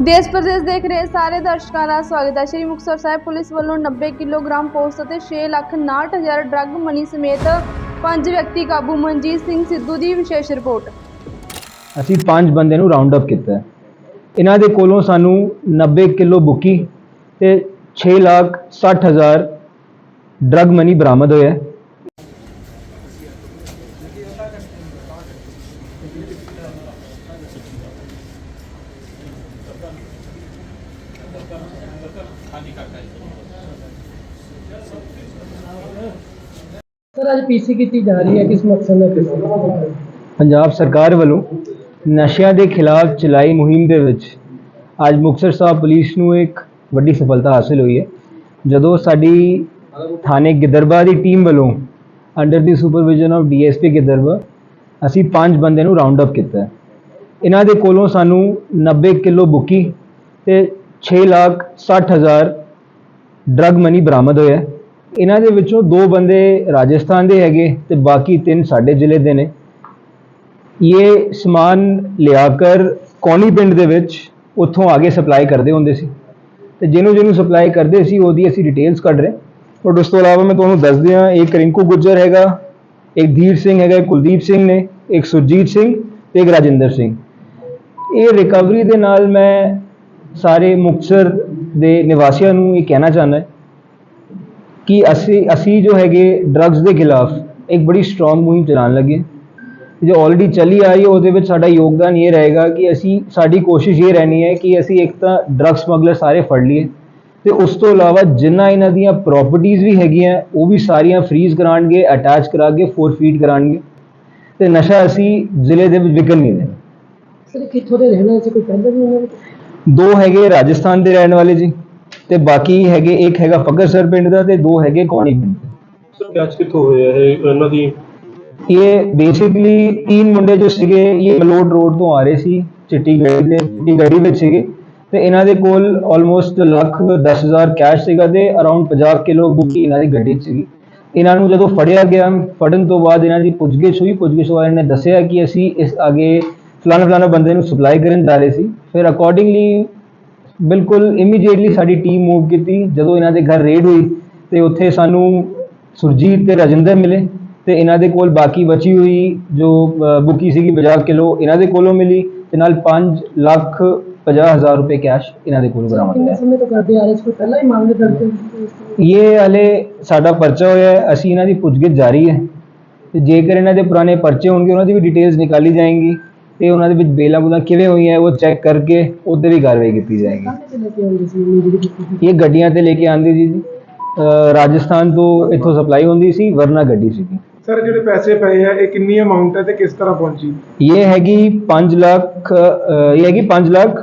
ਦੇਸ਼ ਪ੍ਰਦੇਸ਼ ਦੇਖ ਰਹੇ ਸਾਰੇ ਦਰਸ਼ਕਾਂ ਦਾ ਸਵਾਗਤ ਹੈ। ਸ਼੍ਰੀ ਮੁਕਤਸਰ ਸਾਹਿਬ ਪੁਲਿਸ ਵੱਲੋਂ 90 ਕਿਲੋਗ੍ਰਾਮ ਪੋਸਟ ਅਤੇ 6 ਲੱਖ 59 ਹਜ਼ਾਰ ਡਰੱਗ ਮਨੀ ਸਮੇਤ ਪੰਜ ਵਿਅਕਤੀ ਕਾਬੂ। ਮਨਜੀਤ ਸਿੰਘ ਸਿੱਧੂ ਦੀ ਵਿਸ਼ੇਸ਼ ਰਿਪੋਰਟ। ਅਸੀਂ ਪੰਜ ਬੰਦੇ ਨੂੰ ਰਾਉਂਡ ਅਪ ਕੀਤਾ ਇਹਨਾਂ ਦੇ ਕੋਲੋਂ ਸਾਨੂੰ 90 ਕਿਲੋ ਬੁੱਕੀ ਤੇ 6 ਲੱਖ 60 ਹਜ਼ਾਰ ਡਰਗ ਮਨੀ ਬਰਾਮਦ ਹੋਇਆ ਹੈ। ਸਰ, ਅੱਜ ਪੀਸੀ ਕੀਤੀ ਜਾ ਰਹੀ ਹੈ, ਕਿਸ ਮਕਸਦ ਨਾਲ ਕੀਤੀ ਪੰਜਾਬ ਸਰਕਾਰ ਵੱਲੋਂ ਨਸ਼ਿਆਂ ਦੇ ਖਿਲਾਫ ਚਲਾਈ ਮੁਹਿੰਮ ਦੇ ਵਿੱਚ ਅੱਜ ਮੁਕਤਸਰ ਸਾਹਿਬ ਪੁਲਿਸ ਨੂੰ ਇੱਕ ਵੱਡੀ ਸਫਲਤਾ ਹਾਸਲ ਹੋਈ ਹੈ। ਜਦੋਂ ਸਾਡੀ ਥਾਣੇ ਗਿੱਦਰਬਾ ਦੀ ਟੀਮ ਵੱਲੋਂ under the supervision of DSP Giddarbaha ਅਸੀਂ ਪੰਜ ਬੰਦੇ ਨੂੰ ਰਾਉਂਡ ਅਪ ਕੀਤਾ ਇਹਨਾਂ ਦੇ ਕੋਲੋਂ ਸਾਨੂੰ 90 ਕਿਲੋ ਬੁੱਕੀ ਤੇ 6 ਲੱਖ 60 ਹਜ਼ਾਰ ਡਰਗ ਮਨੀ ਬਰਾਮਦ ਹੋਇਆ ਇਹਨਾਂ ਦੇ ਵਿੱਚੋਂ ਦੋ ਬੰਦੇ ਰਾਜਸਥਾਨ ਦੇ ਹੈਗੇ ਤੇ ਬਾਕੀ ਤਿੰਨ ਸਾਡੇ ਜ਼ਿਲ੍ਹੇ ਦੇ ਨੇ। ਇਹ ਸਮਾਨ ਲਿਆ ਕਰ ਕੌਣੀ ਪਿੰਡ ਦੇ ਵਿੱਚ ਉੱਥੋਂ ਆਗੇ ਸਪਲਾਈ ਕਰਦੇ ਹੁੰਦੇ ਸੀ। ਤੇ ਜਿਹਨੂੰ ਜਿਹਨੂੰ ਸਪਲਾਈ ਕਰਦੇ ਸੀ, ਉਹਦੀ ਅਸੀਂ ਡਿਟੇਲਸ ਕੱਢ ਰਹੇ। ਔਰ ਉਸ ਤੋਂ ਇਲਾਵਾ ਮੈਂ ਤੁਹਾਨੂੰ ਦੱਸ ਦਿਆਂ ਇੱਕ ਰਿੰਕੂ ਗੁੱਜਰ ਹੈਗਾ, ਇੱਕ ਧੀਰ ਸਿੰਘ ਹੈਗਾ ਕੁਲਦੀਪ ਸਿੰਘ ਨੇ, ਇੱਕ ਸੁਰਜੀਤ ਸਿੰਘ ਤੇ ਇੱਕ ਰਾਜਿੰਦਰ ਸਿੰਘ। ਇਹ ਰਿਕਵਰੀ ਦੇ ਨਾਲ ਮੈਂ ਸਾਰੇ ਮੁਕਤਸਰ ਦੇ ਨਿਵਾਸੀਆਂ ਨੂੰ ਇਹ ਕਹਿਣਾ ਚਾਹੁੰਦਾ ਕਿ ਅਸੀਂ ਅਸੀਂ ਜੋ ਹੈਗੇ ਡਰੱਗਸ ਦੇ ਖਿਲਾਫ ਇੱਕ ਬੜੀ ਸਟਰੋਂਗ ਮੁਹਿੰਮ ਚਲਾਉਣ ਲੱਗੇ ਜੋ ਆਲਰੇਡੀ ਚੱਲੀ ਆ ਰਹੀ ਹੈ, ਉਹਦੇ ਵਿੱਚ ਸਾਡਾ ਯੋਗਦਾਨ ਇਹ ਰਹੇਗਾ ਕਿ ਅਸੀਂ, ਸਾਡੀ ਕੋਸ਼ਿਸ਼ ਇਹ ਰਹਿਣੀ ਹੈ ਕਿ ਅਸੀਂ ਇੱਕ ਤਾਂ ਡਰੱਗ ਸਮਗਲਰ ਸਾਰੇ ਫੜ ਲਈਏ ਤੇ ਉਸ ਤੋਂ ਇਲਾਵਾ ਜਿੰਨਾ ਇਹਨਾਂ ਦੀਆਂ ਪ੍ਰਾਪਰਟੀਆਂ ਵੀ ਹੈਗੀਆਂ, ਉਹ ਵੀ ਸਾਰੀਆਂ ਫ੍ਰੀਜ਼ ਕਰਾਣਗੇ ਅਟੈਚ ਕਰਾ ਕੇ ਫੋਰਫੀਟ ਕਰਾਣਗੇ ਤੇ ਨਸ਼ਾ ਅਸੀਂ ਜ਼ਿਲ੍ਹੇ ਦੇ ਵਿੱਚ ਵਿਕਣ ਨਹੀਂ ਦੇਣਾ। ਸਰ ਕਿੱਥੋਂ ਦੇ ਰਹਿਣ ਵਾਲੇ ਸੀ? ਕੋਈ ਪਹਿਲਾਂ ਵੀ ਉਹਨਾਂ ਨੇ? ਦੋ ਹੈਗੇ ਰਾਜਸਥਾਨ ਦੇ ਰਹਿਣ ਵਾਲੇ ਜੀ ਤੇ ਬਾਕੀ ਹੈਗੇ ਇੱਕ ਹੈਗਾ ਫਗਰਸਰ ਪਿੰਡ ਦਾ ਤੇ ਦੋ ਹੈਗੇ ਕੌਣੀ ਪਿੰਡ ਦੇ। ਸਰ ਕੈਚ ਕਿੱਥੋਂ ਹੋਇਆ ਇਹ ਇਹਨਾਂ ਦੀ ਇਹ ਬੇਸਿਕਲੀ ਤਿੰਨ ਮੁੰਡੇ ਜੋ ਸੀਗੇ ਇਹ ਮਲੋਡ ਰੋਡ ਤੋਂ ਆ ਰਹੇ ਸੀ ਚਿੱਟੀ ਗੱਡੀ ਦੇ ਚਿੱਟੀ ਗੱਡੀ ਵਿੱਚ ਸੀਗੇ। ਤੇ ਇਹਨਾਂ ਦੇ ਕੋਲ ਆਲਮੋਸਟ ਲੱਖ 10000 ਕੈਸ਼ ਸੀਗਾ ਤੇ ਅਰਾਊਂਡ 50 ਕਿਲੋ ਬੁੱਕੀ ਇਹਨਾਂ ਦੀ ਗੱਡੀ 'ਚ ਸੀਗੀ। ਇਹਨਾਂ ਨੂੰ ਜਦੋਂ ਫੜਿਆ ਗਿਆ ਫੜਨ ਤੋਂ ਬਾਅਦ ਇਹਨਾਂ ਦੀ ਪੁੱਛਗਿੱਛ ਹੋਈ ਪੁੱਛਗਿੱਛ ਵਾਲਿਆਂ ਨੇ ਦੱਸਿਆ ਕਿ ਅਸੀਂ ਇਸ ਅੱਗੇ ਫਲਾਣਾ ਫਲਾਣਾ ਬੰਦੇ ਨੂੰ ਸਪਲਾਈ ਕਰਨ ਜਾ ਰਹੇ ਸੀ। ਫਿਰ ਅਕੋਰਡਿੰਗਲੀ ਬਿਲਕੁਲ ਇਮੀਡੀਏਟਲੀ ਸਾਡੀ ਟੀਮ ਮੂਵ ਕੀਤੀ। ਜਦੋਂ ਇਹਨਾਂ ਦੇ ਘਰ ਰੇਡ ਹੋਈ ਤੇ ਉੱਥੇ ਸਾਨੂੰ ਸੁਰਜੀਤ ਤੇ ਰਾਜਿੰਦਰ ਮਿਲੇ ਤੇ ਇਹਨਾਂ ਦੇ ਕੋਲ ਬਾਕੀ ਬਚੀ ਹੋਈ ਜੋ ਬੁੱਕੀ ਸੀਗੀ 50 ਕਿਲੋ ਇਹਨਾਂ ਦੇ ਕੋਲੋਂ ਮਿਲੀ ਤੇ ਨਾਲ 5 ਲੱਖ 50 ਹਜ਼ਾਰ ਰੁਪਏ ਕੈਸ਼ ਇਹਨਾਂ ਦੇ ਕੋਲੋਂ ਬਰਾਮਦ ਹੋਇਆ। ਸਮੇਂ ਤੋਂ ਕਰਦੇ ਆ ਰਹੇ ਸੀ? ਪਹਿਲਾਂ ਹੀ ਮਾਮਲੇ ਦਰਜ ਇਹ ਹਲੇ ਸਾਡਾ ਪਰਚਾ ਹੋਇਆ ਹੈ ਅਸੀਂ ਇਹਨਾਂ ਦੀ ਪੁੱਛਗਿੱਛ ਜਾਰੀ ਹੈ। ਤੇ ਜੇਕਰ ਇਹਨਾਂ ਦੇ ਪੁਰਾਣੇ ਪਰਚੇ ਹੋਣਗੇ ਉਹਨਾਂ ਦੀ ਵੀ ਡਿਟੇਲਸ ਨਿਕਾਲੀ ਜਾਏਂਗੀ। ਤੇ ਉਹਨਾਂ ਦੇ ਵਿੱਚ ਬੇਲਾਂ ਬੁਲਾਂ ਕਿਵੇਂ ਹੋਈਆਂ ਉਹ ਚੈੱਕ ਕਰਕੇ ਉਹਦੇ ਵੀ ਕਾਰਵਾਈ ਕੀਤੀ ਜਾਏਗੀ। ਸੀ ਇਹ ਸੀ? ਗੱਡੀਆਂ ਤੇ ਲੈ ਕੇ ਆਂਦੀ ਸੀ ਜੀ। ਅ, ਰਾਜਸਥਾਨ ਤੋਂ ਇੱਥੋਂ ਸਪਲਾਈ ਹੁੰਦੀ ਸੀ ਵਰਨਾ ਗੱਡੀ ਸੀਗੀ। ਸਰ ਜਿਹੜੇ ਪੈਸੇ ਪਏ ਆ ਇਹ ਕਿੰਨੀ ਅਮਾਉਂਟ ਹੈ ਤੇ ਕਿਸ ਤਰ੍ਹਾਂ ਪਹੁੰਚੀ? ਇਹ ਹੈਗੀ 5 ਲੱਖ ਇਹ ਹੈਗੀ 5 ਲੱਖ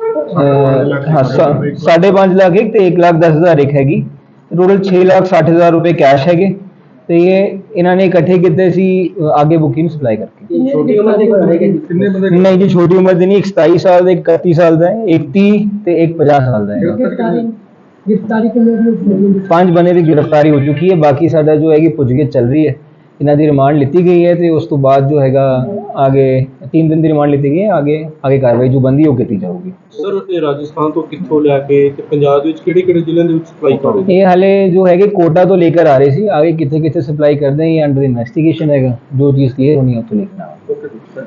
ਅ, ਹਾਂ ਸਾ- ਸਾਢੇ 5 ਲੱਖ ਇੱਕ ਤੇ 1 ਲੱਖ 10 ਹਜ਼ਾਰ ਇੱਕ ਹੈਗੀ। ਟੋਟਲ 6 ਲੱਖ 60 ਹਜ਼ਾਰ ਰੁਪਏ ਕੈਸ਼ ਹੈਗੇ। ਤੇ ਇਹ ਇਹਨਾਂ ਨੇ ਇਕੱਠੇ ਕੀਤੇ ਸੀ ਅ, ਆਗੇ ਬੁਕਿੰਗ ਸਪਲਾਈ ਕਰਕੇ। ਛੋਟੀ ਉਮਰ ਦੇ ਹੋਏਗਾ ਜੀ? ਕਿੰਨੇ ਬੰਦੇ ਨਹੀਂ ਜੀ ਛੋਟੀ ਉਮਰ ਦੇ ਨਹੀਂ ਇੱਕ 27 ਸਾਲ ਦਾ ਇੱਕ 31 ਸਾਲ ਦਾ ਹੈ ਇੱਕ 30 ਤੇ ਇੱਕ 50 ਸਾਲ ਦਾ ਹੈ ਗ੍ਰਿਫਤਾਰੀ ਗ੍ਰਿਫਤਾਰੀ ਕਿੰਨੇ ਦੀ ਹੋਈ ਪੰਜ ਬੰਦੇ ਦੀ ਗ੍ਰਿਫਤਾਰੀ ਹੋ ਚੁੱਕੀ ਹੈ ਬਾਕੀ ਸਾਡਾ ਜੋ ਹੈਗੀ ਪੁੱਛਗਿੱਛ ਚੱਲ ਰਹੀ ਹੈ। ਇਹਨਾਂ ਦੀ ਰਿਮਾਂਡ ਲਿੱਤੀ ਗਈ ਹੈ ਤੇ ਉਸ ਤੋਂ ਬਾਅਦ ਜੋ ਹੈਗਾ ਆਗੇ 3 ਦਿਨ ਦੀ ਰਿਮਾਂਡ ਲਿੱਤੀ ਗਈ ਹੈ ਆਗੇ ਆਗੇ ਕਾਰਵਾਈ ਜੋ ਬੰਦੀ ਉਹ ਕੀਤੀ ਜਾਊਗੀ। ਸਰ ਇਹ ਰਾਜਸਥਾਨ ਤੋਂ ਕਿੱਥੋਂ ਲੈ ਕੇ ਤੇ ਪੰਜਾਬ ਵਿੱਚ ਕਿਹੜੇ ਕਿਹੜੇ ਜ਼ਿਲ੍ਹਿਆਂ ਦੇ ਵਿੱਚ ਸਪਲਾਈ ਕਰ ਰਹੇ ਇਹ ਹਾਲੇ ਜੋ ਹੈਗੇ ਕੋਟਾ ਤੋਂ ਲੈ ਕੇ ਆ ਰਹੇ ਸੀ ਆਗੇ ਕਿੱਥੇ ਕਿੱਥੇ ਸਪਲਾਈ ਕਰਦੇ ਇਹ ਅੰਡਰ ਇਨਵੈਸਟੀਗੇਸ਼ਨ ਹੈਗਾ ਜੋ ਚੀਜ਼ ਕਲੀਅਰ ਹੋਣੀ ਹੈ ਉਹ ਤੋਂ ਲਿਖਣਾ। Okay sir